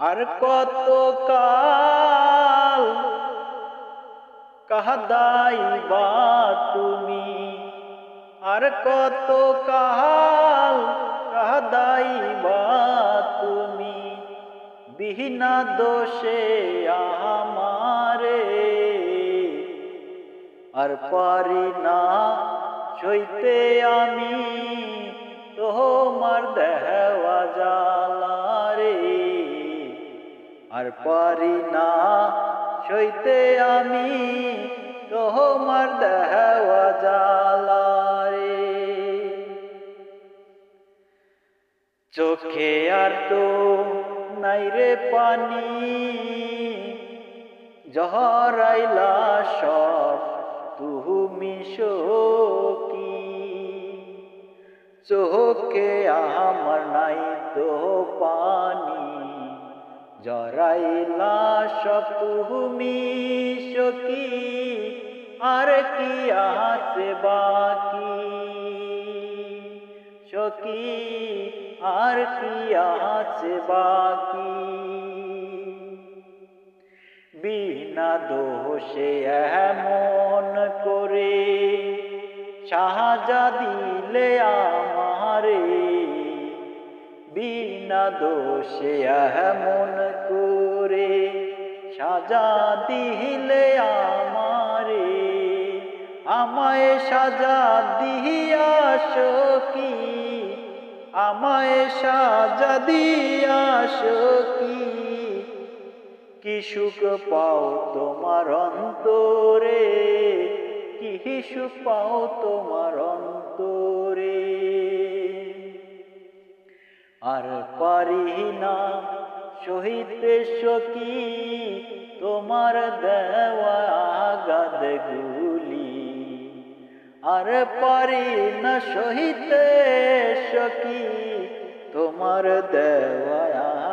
আর কত কাল কাহাদাইবা তুমি? আর কত কাল কাহাদাইবা তুমি? বিহীনা দোষে আমারে আর পারি না, সইতে আমি তোমার দেহওয়া পারি না। সইতে আমি তোমার দেহওয়া জালা রে চোখে আর তো নাই রে পানি, জহরাইলা সব তুমি সকি চোখে আমার নাই তো পানি জরাইলা সব তুমি সকি আর কি আছে বাকি? সকি আর কি আছে বাকি? বিনা দোষে এমন করে সাহায্য দিলে আমারে বিনা দোষে এমন করে সাজা দিলে আমারে। আমায় সাজা দিয়া সকি আমায় সাজা দিয়া সকি কি সুখ পাও তোমার অন্তরে, কি সুখ পাও তোমার অন্তরে। আর পারি না সহিতে সকি তোমার দেওয়া আগাদ গুলি। আর পারি না সহিতে সকি তোমার দেওয়া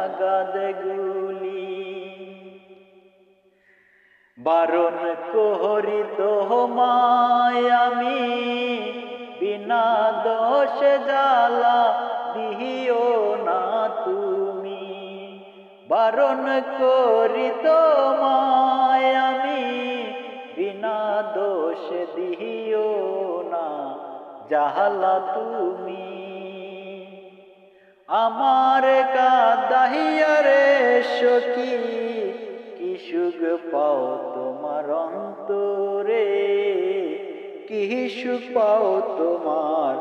আগাদ গুলি। বারণ কোহরি তোমায় আমি, বিনা দোষ জ্বালা বারণ করি তোমায়, আমি বিনা দোষ দিও না জাহালা তুমি। আমার কাদাহিয়া রে সখী, কি সুখ পাও তোমার অন্তরে? কি সুখ পাও তোমার